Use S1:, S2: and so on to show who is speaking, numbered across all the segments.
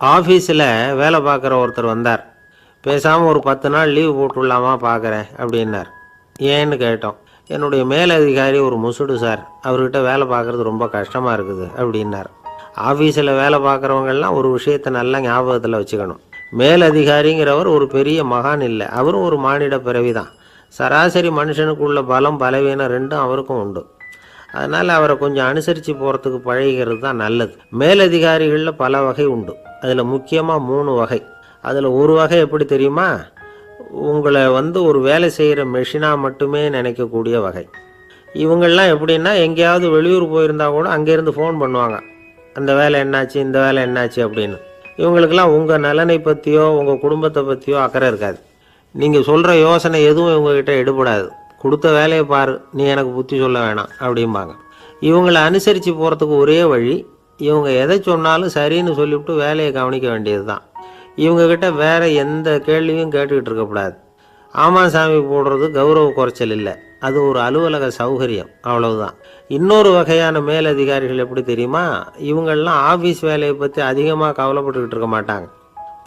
S1: ஆஃபீஸில் வேலை பார்க்குற ஒருத்தர் வந்தார். பேசாமல் ஒரு பத்து நாள் லீவ் போட்டுடலாமா பார்க்குறேன் அப்படின்னார். ஏன்னு கேட்டோம். என்னுடைய மேலதிகாரி ஒரு முசுடு சார் அவர்கிட்ட வேலை பார்க்குறது ரொம்ப கஷ்டமாக இருக்குது அப்படின்னார். ஆஃபீஸில் வேலை பார்க்குறவங்கெல்லாம் ஒரு விஷயத்தை நல்லா ஞாபகத்தில் வச்சுக்கணும். மேலதிகாரிங்கிறவர் ஒரு பெரிய மகான் இல்லை அவரும் ஒரு மானிட பிறவி தான் சராசரி மனுஷனுக்குள்ள பலம் பலவீனம் ரெண்டும் அவருக்கும் உண்டு. அதனால் அவரை கொஞ்சம் அனுசரித்து போகிறதுக்கு பழகிறது தான் நல்லது. மேலதிகாரிகளில் பல வகை உண்டு. அதில் முக்கியமாக மூணு வகை. அதில் ஒரு வகை எப்படி தெரியுமா? உங்களை வந்து ஒரு வேலை செய்கிற மெஷினாக மட்டுமே நினைக்கக்கூடிய வகை. இவங்கள்லாம் எப்படின்னா எங்கேயாவது வெளியூர் போயிருந்தா கூட அங்கேருந்து ஃபோன் பண்ணுவாங்க. அந்த வேலை என்னாச்சு இந்த வேலை என்னாச்சு அப்படின்னு. இவங்களுக்கெல்லாம் உங்கள் நலனை பற்றியோ உங்கள் குடும்பத்தை பற்றியோ அக்கறை இருக்காது. நீங்கள் சொல்கிற யோசனை எதுவும் இவங்ககிட்ட எடுபடாது. கொடுத்த வேலையை பாரு நீ எனக்கு புத்தி சொல்ல வேணாம் அப்படிம்பாங்க. இவங்களை அனுசரித்து போகிறதுக்கு ஒரே வழி இவங்க எதை சொன்னாலும் சரின்னு சொல்லிவிட்டு வேலையை கவனிக்க வேண்டியது தான் இவங்கக்கிட்ட வேற எந்த கேள்வியும் கேட்டுக்கிட்டு இருக்கக்கூடாது. ஆமாம் சாமி போடுறது கௌரவ குறைச்சல் இல்லை. அது ஒரு அலுவலக சௌகரியம் அவ்வளவுதான். இன்னொரு வகையான மேலதிகாரிகள் எப்படி தெரியுமா? இவங்கள்லாம் ஆஃபீஸ் வேலையை பற்றி அதிகமாக கவலைப்பட்டுக்கிட்டு இருக்க மாட்டாங்க.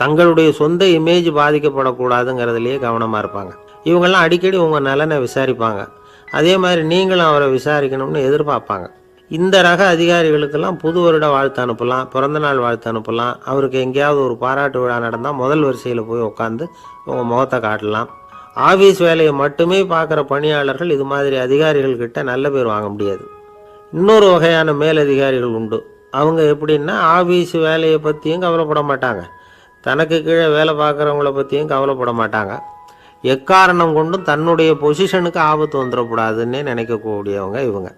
S1: தங்களுடைய சொந்த இமேஜ் பாதிக்கப்படக்கூடாதுங்கிறதுலையே கவனமாக இருப்பாங்க. இவங்கெல்லாம் அடிக்கடி உங்கள் நலனை விசாரிப்பாங்க. அதே மாதிரி நீங்களும் அவரை விசாரிக்கணும்னு எதிர்பார்ப்பாங்க. இந்த ரக அதிகாரிகளுக்கெல்லாம் புது வருட வாழ்த்து அனுப்பலாம் பிறந்தநாள் வாழ்த்து அனுப்பலாம். அவருக்கு எங்கேயாவது ஒரு பாராட்டு விழா நடந்தால் முதல் வரிசையில் போய் உட்காந்து உங்கள் முகத்தை காட்டலாம். ஆஃபீஸ் வேலையை மட்டுமே பார்க்குற பணியாளர்கள் இது மாதிரி அதிகாரிகள்கிட்ட நல்ல பேர் வாங்க முடியாது. இன்னொரு வகையான மேலதிகாரிகள் உண்டு. அவங்க எப்படின்னா ஆஃபீஸ் வேலையை பற்றியும் கவலைப்பட மாட்டாங்க. தனக்கு கீழே வேலை பார்க்குறவங்கள பற்றியும் கவலைப்பட மாட்டாங்க. எக்காரணம் கொண்டும் தன்னுடைய பொசிஷனுக்கு ஆபத்து வந்துடக்கூடாதுன்னே நினைக்கக்கூடியவங்க இவங்க.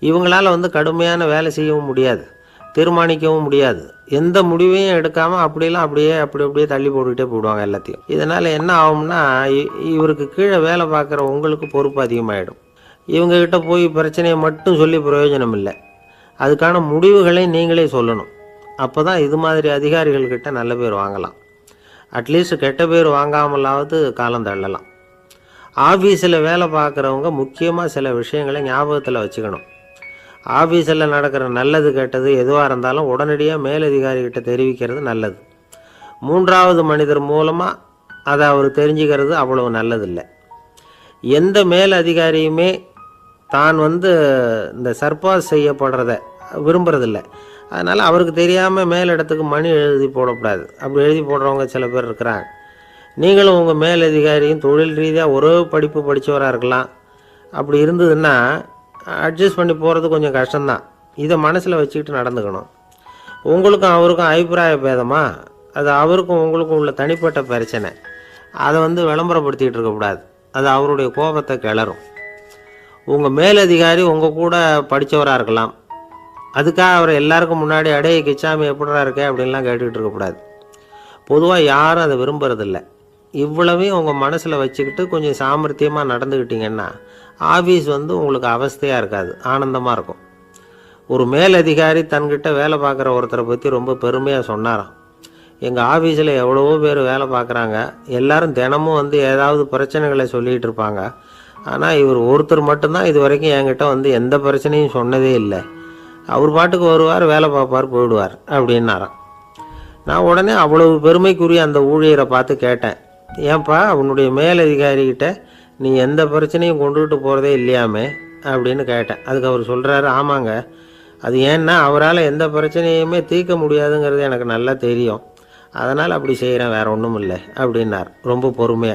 S1: இவங்களால வந்து கடுமையான வேலை செய்யவும் முடியாது தீர்மானிக்கவும் முடியாது. எந்த முடிவையும் எடுக்காமல் அப்படிலாம் அப்படியே அப்படி அப்படியே தள்ளி போட்டுக்கிட்டே போயிடுவாங்க எல்லாத்தையும். இதனால் என்ன ஆகும்னா இ- இவருக்கு கீழே வேலை பார்க்குற உங்களுக்கு பொறுப்பு அதிகமாகிடும் இவங்ககிட்ட போய் பிரச்சனையை மட்டும் சொல்லி பிரயோஜனம் இல்லை அதுக்கான முடிவுகளை நீங்களே சொல்லணும். அப்போ தான் இது மாதிரி அதிகாரிகள்கிட்ட நல்ல பேர் வாங்கலாம். அட்லீஸ்ட் கெட்ட பேர் வாங்காமலாவது காலம் தள்ளலாம். ஆஃபீஸில் வேலை பார்க்குறவங்க முக்கியமாக சில விஷயங்களை ஞாபகத்தில் வச்சுக்கணும். ஆஃபீஸில் நடக்கிற நல்லது கெட்டது எதுவாக இருந்தாலும் உடனடியாக மேலதிகாரிகிட்ட தெரிவிக்கிறது நல்லது. மூன்றாவது மனிதர் மூலமாக அதை அவர் தெரிஞ்சுக்கிறது அவ்வளவு நல்லதில்லை. எந்த மேல் அதிகாரியுமே தான் வந்து இந்த சர்பாஸ் செய்யப்படுறத விரும்புகிறதில்ல அதனால் அவருக்கு தெரியாமல் மேலிடத்துக்கு மணி எழுதி போடக்கூடாது. அப்படி எழுதி போடுறவங்க சில பேர் இருக்கிறாங்க. நீங்களும் உங்கள் மேலதிகாரியும் தொழில் ரீதியாக ஒரே படிப்பு படித்தவராக இருக்கலாம். அப்படி இருந்ததுன்னா அட்ஜஸ்ட் பண்ணி போகிறது கொஞ்சம் கஷ்டம்தான். இதை மனசில் வச்சுக்கிட்டு நடந்துக்கணும். உங்களுக்கும் அவருக்கும் அபிப்பிராய பேதமா? அது அவருக்கும் உங்களுக்கும் உள்ள தனிப்பட்ட பிரச்சனை. அதை வந்து விளம்பரப்படுத்திக்கிட்டு இருக்கக்கூடாது அது அவருடைய கோபத்தை கிளறும். உங்கள் மேலதிகாரி உங்கள் கூட படித்தவராக இருக்கலாம். அதுக்காக அவர் எல்லாருக்கும் முன்னாடி அடைய கிச்சாமி எப்படிடா இருக்கே? அப்படின்லாம் கேட்டுக்கிட்டு இருக்கக்கூடாது பொதுவாக யாரும் அதை விரும்புறதில்ல. இவ்வளவையும் உங்கள் மனசில் வச்சுக்கிட்டு கொஞ்சம் சாமர்த்தியமாக நடந்துக்கிட்டிங்கன்னா ஆஃபீஸ் வந்து உங்களுக்கு அவஸ்தையாக இருக்காது ஆனந்தமாக இருக்கும். ஒரு மேலதிகாரி தன்கிட்ட வேலை பார்க்குற ஒருத்தரை பற்றி ரொம்ப பெருமையாக சொன்னாராம். எங்கள் ஆஃபீஸில் எவ்வளவோ பேர் வேலை பார்க்குறாங்க. எல்லாரும் தினமும் வந்து ஏதாவது பிரச்சனைகளை சொல்லிகிட்டு இருப்பாங்க. ஆனால் இவர் ஒருத்தர் மட்டும்தான் இது வரைக்கும் என்கிட்ட வந்து எந்த பிரச்சனையும் சொன்னதே இல்லை. அவர் பாட்டுக்கு வருவார் வேலை பார்ப்பார் போயிடுவார் அப்படின்னாராம். நான் உடனே அவ்வளவு பெருமைக்குரிய அந்த ஊழியரை பார்த்து கேட்டேன். ஏன்பா உன்னுடைய மேலதிகாரிகிட்ட நீ எந்த பிரச்சனையும் கொண்டுகிட்டு போகிறதே இல்லையாமே அப்படின்னு கேட்டேன். அதுக்கு அவர் சொல்கிறாரு ஆமாங்க அது ஏன்னா அவரால் எந்த பிரச்சனையுமே தீர்க்க முடியாதுங்கிறது எனக்கு நல்லா தெரியும். அதனால் அப்படி செய்கிறேன் வேற ஒன்றும் இல்லை அப்படின்னார். ரொம்ப பொறுமையாக